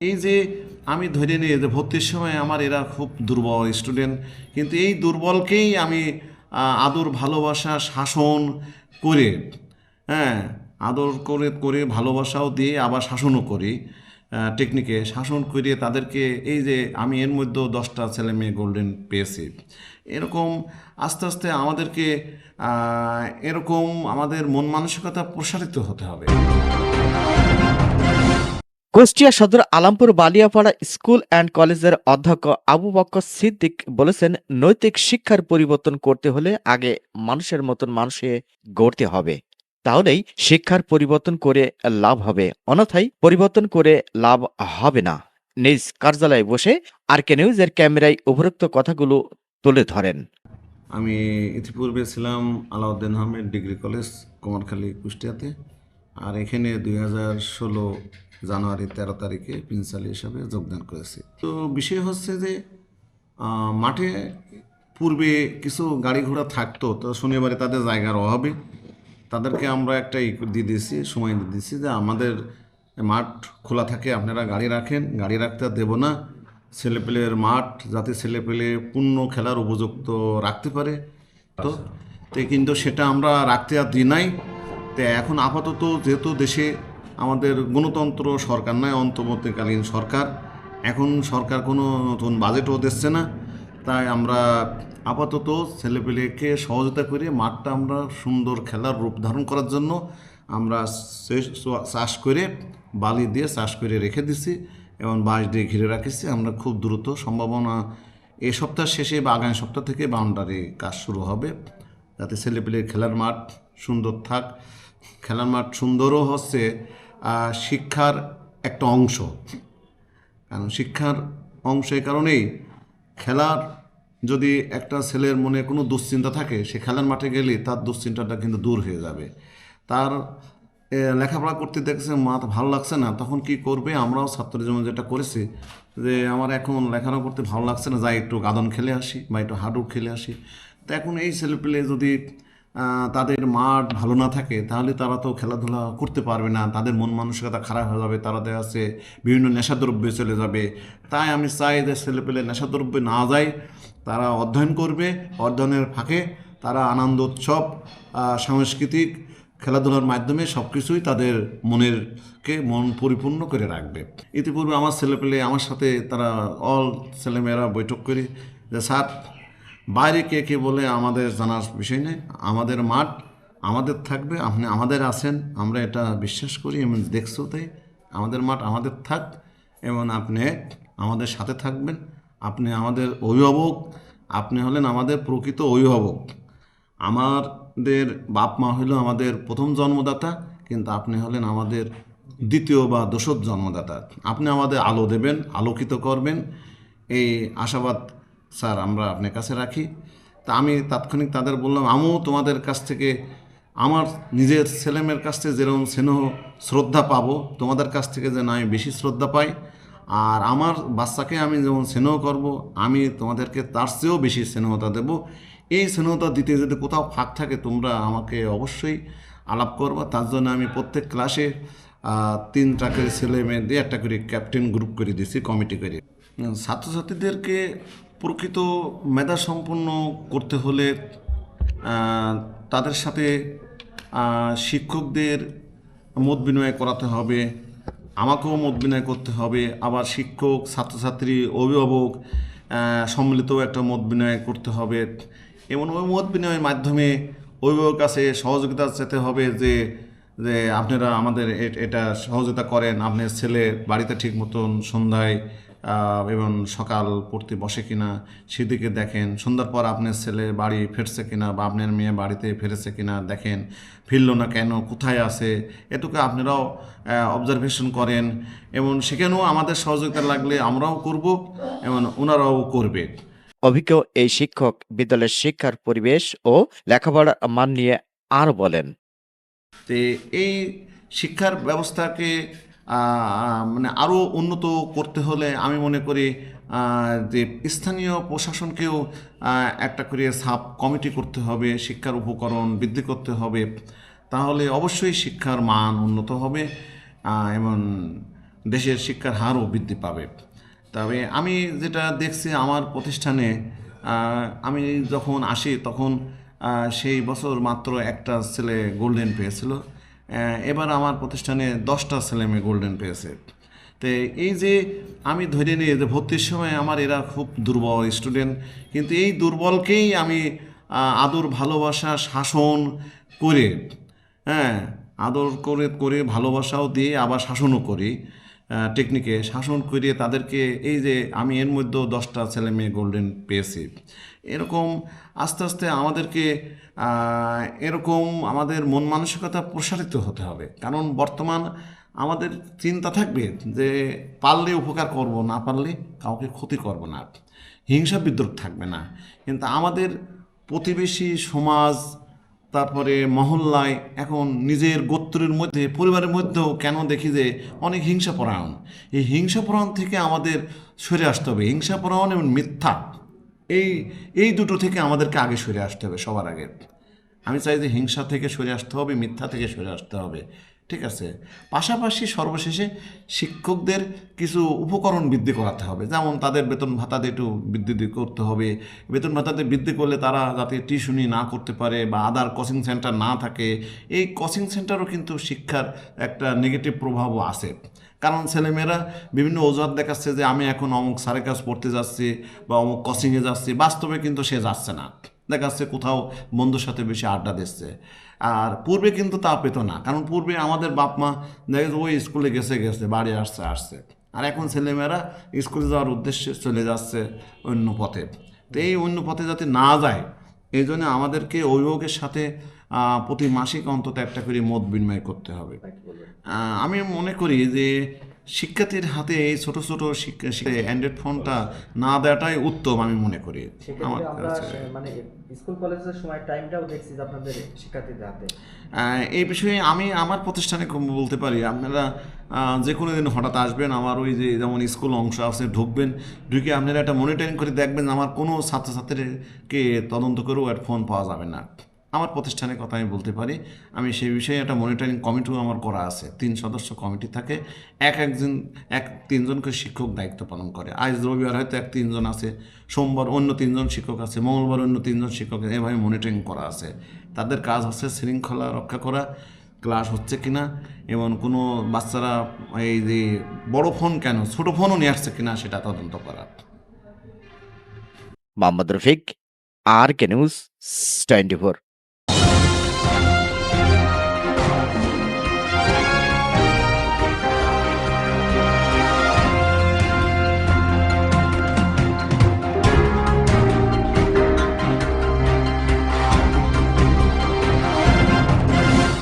এই যে আমি ধরে নিই যে ভর্তির সময় আমার এরা খুব দুর্বল স্টুডেন্ট, কিন্তু এই দুর্বলকেই আমি আদর, ভালোবাসা, শাসন করে হ্যাঁ আদর করে করে, ভালোবাসাও দিয়ে আবার শাসনও করি টেকনিকে শাসন করে তাদেরকে এই যে আমি এর মধ্যেও দশটা ছেলে মেয়ে গোল্ডেন পেয়েছি। এরকম আস্তে আস্তে আমাদেরকে এরকম আমাদের মন মানসিকতা প্রসারিত হতে হবে। কুষ্টিয়া সদর আলামপুর বালিয়াপাড়া স্কুল অ্যান্ড কলেজের অধ্যক্ষ আবু বক্কর সিদ্দিক বলেছেন, নৈতিক শিক্ষার পরিবর্তন করতে হলে আগে মানুষের মতন মানুষে গড়তে হবে। তাহলেই শিক্ষার পরিবর্তন করে লাভ হবে। অন্যথায় পরিবর্তন করে লাভ হবে না। নিজ কার্যালয়ে বসে আর কে নিউজের ক্যামেরায় উপরোক্ত কথাগুলো তুলে ধরেন। আমি ইতিপূর্বে ছিলাম আলাউদ্দিন আহমেদ ডিগ্রি কলেজ, কুমারখালী, কুষ্টিয়াতে। আর এখানে দুই হাজার ষোলো জানুয়ারি তেরো তারিখে প্রিন্সিপাল হিসাবে যোগদান করেছি। তো বিষয় হচ্ছে যে মাঠে পূর্বে কিছু গাড়ি ঘোড়া থাকতো, তো শনিবারে তাদের জায়গার অভাবে তাদেরকে আমরা একটা ই দিয়ে দিয়েছি, সময় দিয়ে দিয়েছি যে আমাদের মাঠ খোলা থাকে, আপনারা গাড়ি রাখেন, গাড়ি রাখতে দেবো না। ছেলেপেলের মাঠ যাতে ছেলেপেলে পূর্ণ খেলার উপযুক্ত রাখতে পারে। তো তো কিন্তু সেটা আমরা রাখতে আর দিই নাই। তো এখন আপাতত যেহেতু দেশে আমাদের গণতন্ত্র সরকার নয়, অন্তর্বর্তীকালীন সরকার। এখন সরকার কোনো নতুন বাজেটও দিচ্ছে না। তাই আমরা আপাতত ছেলেপেলেকে সহযোগিতা করে মাঠটা আমরা সুন্দর খেলার রূপ ধারণ করার জন্য আমরা চাষ করে বালি দিয়ে চাষ করে রেখে দিছি এবং বাঁশ দিয়ে ঘিরে রাখেছি। আমরা খুব দ্রুত সম্ভাবনা এই সপ্তাহ শেষে বা আগামী সপ্তাহ থেকে বাউন্ডারি কাজ শুরু হবে। যাতে ছেলেপেলের খেলার মাঠ সুন্দর থাক। খেলার মাঠ সুন্দরও হচ্ছে। শিক্ষার একটা অংশ। কারণ শিক্ষার অংশ এই কারণেই খেলার যদি একটা ছেলের মনে কোনো দুশ্চিন্তা থাকে, সে খেলার মাঠে গেলে তার দুশ্চিন্তাটা কিন্তু দূর হয়ে যাবে। তার লেখাপড়া করতে দেখছে মাথা ভালো লাগছে না। তখন কি করবে? আমরাও ছাত্র জীবন যেটা করেছি, যে আমার এখন লেখাপড়া করতে ভালো লাগছে না, যাই একটু গাদন খেলে আসি বা একটু হাডুড খেলে আসি। তো এখন এই ছেলেপেলে যদি তাদের মাঠ ভালো না থাকে, তাহলে তারা তো খেলাধুলা করতে পারবে না, তাদের মন মানসিকতা খারাপ হয়ে যাবে, তারা দেখা যাচ্ছে বিভিন্ন নেশাদ্রব্যে চলে যাবে। তাই আমি চাই যে ছেলে ছেলেপেলে নেশাদ্রব্যে না যায়, তারা অধ্যয়ন করবে, অধ্যয়নের ফাঁকে তারা আনন্দ উৎসব সাংস্কৃতিক খেলাধুলার মাধ্যমে সব কিছুই তাদের মনেরকে মন পরিপূর্ণ করে রাখবে। ইতিপূর্বে আমার ছেলেপেলে আমার সাথে তারা অল ছেলেমেয়েরা বৈঠক করি, যে স্যার বাইরে কে কে বলে আমাদের জানার বিষয় নেই। আমাদের মাঠ আমাদের থাকবে, আপনি আমাদের আছেন, আমরা এটা বিশ্বাস করি এবং দেখছ তাই। আমাদের মাঠ আমাদের থাক এবং আপনি আমাদের সাথে থাকবেন। আপনি আমাদের অভিভাবক, আপনি হলেন আমাদের প্রকৃত অভিভাবক। আমাদের বাপ মা হলো আমাদের প্রথম জন্মদাতা, কিন্তু আপনি হলেন আমাদের দ্বিতীয় বা দোসর জন্মদাতা। আপনি আমাদের আলো দেবেন, আলোকিত করবেন। এই আশাবাদ স্যার, আমরা আপনার কাছে রাখি। তা আমি তাৎক্ষণিক তাদের বললাম, আমিও তোমাদের কাছ থেকে, আমার নিজের ছেলেমেয়ের কাছ থেকে যেরকম স্নেহ, শ্রদ্ধা পাবো, তোমাদের কাছ থেকে যেন আমি বেশি শ্রদ্ধা পাই। আর আমার বাচ্চাকে আমি যেমন স্নেহ করব, আমি তোমাদেরকে তার চেয়েও বেশি স্নেহতা দেব। এই স্নেহতা দিতে যদি কোথাও ফাঁক থাকে, তোমরা আমাকে অবশ্যই আলাপ করবা। তার জন্য আমি প্রত্যেক ক্লাসে তিনটা করে ছেলে মেয়ে দিয়ে একটা করে ক্যাপ্টেন গ্রুপ করে দিয়েছি, কমিটি করে। ছাত্রছাত্রীদেরকে প্রকৃত মেধা সম্পন্ন করতে হলে তাদের সাথে শিক্ষকদের মত বিনিময় করাতে হবে আমাকেও মত বিনিময় করতে হবে আবার শিক্ষক ছাত্রছাত্রী অভিভাবক আহ, সম্মিলিত একটা মত বিনিময় করতে হবে। এবং ওই মত বিনিময়ের মাধ্যমে অভিভাবক কাছে সহযোগিতা যেতে হবে যে যে আপনারা আমাদের এটা সহযোগিতা করেন আপনার ছেলে বাড়িতে ঠিক মতন সন্ধ্যায় এবং সকাল পড়তে বসে কিনা সেদিকে দেখেন সন্ধ্যার পর আপনার ছেলে বাড়ি ফিরছে কিনা বা আপনার মেয়ে বাড়িতে ফিরেছে কিনা দেখেন ফিরল না কেন কোথায় আছে? এটুকু আপনারাও অবজারভেশন করেন। এবং সেখানেও আমাদের সহযোগিতা লাগলে আমরাও করব এবং ওনারাও করবে। অভিজ্ঞ এই শিক্ষক বিদ্যালয়ের শিক্ষার পরিবেশ ও লেখাপড়ার মান নিয়ে আর বলেন। তো এই শিক্ষার ব্যবস্থাকে মানে আরও উন্নত করতে হলে আমি মনে করি যে স্থানীয় প্রশাসনকেও একটা করে সাব কমিটি করতে হবে, শিক্ষার উপকরণ বৃদ্ধি করতে হবে। তাহলে অবশ্যই শিক্ষার মান উন্নত হবে এবং দেশের শিক্ষার হারও বৃদ্ধি পাবে। তবে আমি যেটা দেখছি আমার প্রতিষ্ঠানে আমি যখন আসি তখন সেই বছর মাত্র একটা ছেলে গোল্ডেন পেয়েছিল। এবার আমার প্রতিষ্ঠানে দশটা ছেলে মেয়ে গোল্ডেন পেয়েছে। তো এই যে আমি ধরে নিই যে ভর্তির সময় আমার এরা খুব দুর্বল স্টুডেন্ট কিন্তু এই দুর্বলকেই আমি আদর, ভালোবাসা, শাসন করে হ্যাঁ আদর করে করে, ভালোবাসাও দিয়ে আবার শাসনও করি। টেকনিকে শাসন করিয়ে তাদেরকে এই যে আমি এর মধ্যেও দশটা ছেলে মেয়ে গোল্ডেন পেয়েছি। এরকম আস্তে আস্তে আমাদেরকে এরকম আমাদের মন মানসিকতা প্রসারিত হতে হবে। কারণ বর্তমান আমাদের চিন্তা থাকবে যে পারলে উপকার করব, না পারলে কাউকে ক্ষতি করব না। হিংসা বিদ্রোহ থাকবে না। কিন্তু আমাদের প্রতিবেশী সমাজ তারপরে মহল্লায় এখন নিজের গোত্রের মধ্যে, পরিবারের মধ্যেও কেন দেখি যে অনেক হিংসাপরায়ণ এই হিংসা পরায়ণ থেকে আমাদের সরে আসতে হবে। হিংসা পরায়ণ এবং মিথ্যা, এই এই দুটো থেকে আমাদেরকে আগে সরে আসতে হবে সবার আগে। আমি চাই যে হিংসা থেকে সরে আসতে হবে, মিথ্যা থেকে সরে আসতে হবে। ঠিক আছে? পাশাপাশি সর্বশেষে শিক্ষকদের কিছু উপকরণ বৃদ্ধি করাতে হবে। যেমন তাদের বেতন ভাতাতে একটু বৃদ্ধি করতে হবে। বেতন ভাতাতে বৃদ্ধি করলে তারা যাতে টিউশনি না করতে পারে বা আদার কোচিং সেন্টার না থাকে, এই কোচিং সেন্টারও কিন্তু শিক্ষার একটা নেগেটিভ প্রভাবও আছে। কারণ ছেলেমেয়েরা বিভিন্ন অজুহাত দেখাচ্ছে যে, আমি এখন অমুক স্যারের কাছে পড়তে যাচ্ছি বা অমুক কোচিংয়ে যাচ্ছি। বাস্তবে কিন্তু সে যাচ্ছে না। দেখা যাচ্ছে কোথাও বন্ধুর সাথে বেশি আড্ডা দিচ্ছে। আর পূর্বে কিন্তু তা পেত না। কারণ পূর্বে আমাদের বাপ মা দেখা ওই স্কুলে গেছে গেছে বাড়ি আসছে আসছে। আর এখন ছেলেমেয়েরা স্কুলে যাওয়ার উদ্দেশ্যে চলে যাচ্ছে অন্য পথে। তো এই অন্য পথে যাতে না যায় এই জন্য আমাদেরকে অভিভাবকের সাথে প্রতি মাসিক অন্তত একটা করে মত বিনিময় করতে হবে। আমি মনে করি যে শিক্ষার্থীর হাতে এই ছোট ছোট শিক্ষা অ্যান্ড্রয়েড ফোনটা না দেওয়াটাই উত্তম আমি মনে করি। আমার মানে স্কুল কলেজের সময় টাইমটাও দেখছি আপনাদের শিক্ষার্থীদের হাতে। এই বিষয়ে আমি আমার প্রতিষ্ঠানে বলতে পারি আপনারা যে কোনো দিন হঠাৎ আসবেন আমার ওই যে যেমন স্কুল অংশ আছে ঢুকবেন ঢুকে আপনারা একটা মনিটরিং করে দেখবেন আমার কোনো ছাত্রছাত্রীকে তদন্ত করেও একটা ফোন পাওয়া যাবে না। আমার প্রতিষ্ঠানের কথা আমি বলতে পারি। আমি সেই বিষয়ে একটা মনিটরিং কমিটিও আমার করা আছে। তিন সদস্য কমিটি থাকে। এক একজন, এক তিনজনকে শিক্ষক দায়িত্ব পালন করে। আজ রবিবার হয়তো এক তিনজন আছে, সোমবার অন্য তিনজন শিক্ষক আছে, মঙ্গলবার অন্য তিনজন শিক্ষক এভাবে মনিটরিং করা আছে। তাদের কাজ হচ্ছে শৃঙ্খলা রক্ষা করা ক্লাস হচ্ছে কিনা, এবং কোনো বাচ্চারা এই যে বড় ফোন কেন, ছোট ফোনও নিয়ে আসছে কিনা সেটা তদন্ত করা। Mohammad Rafiq R K news twenty four.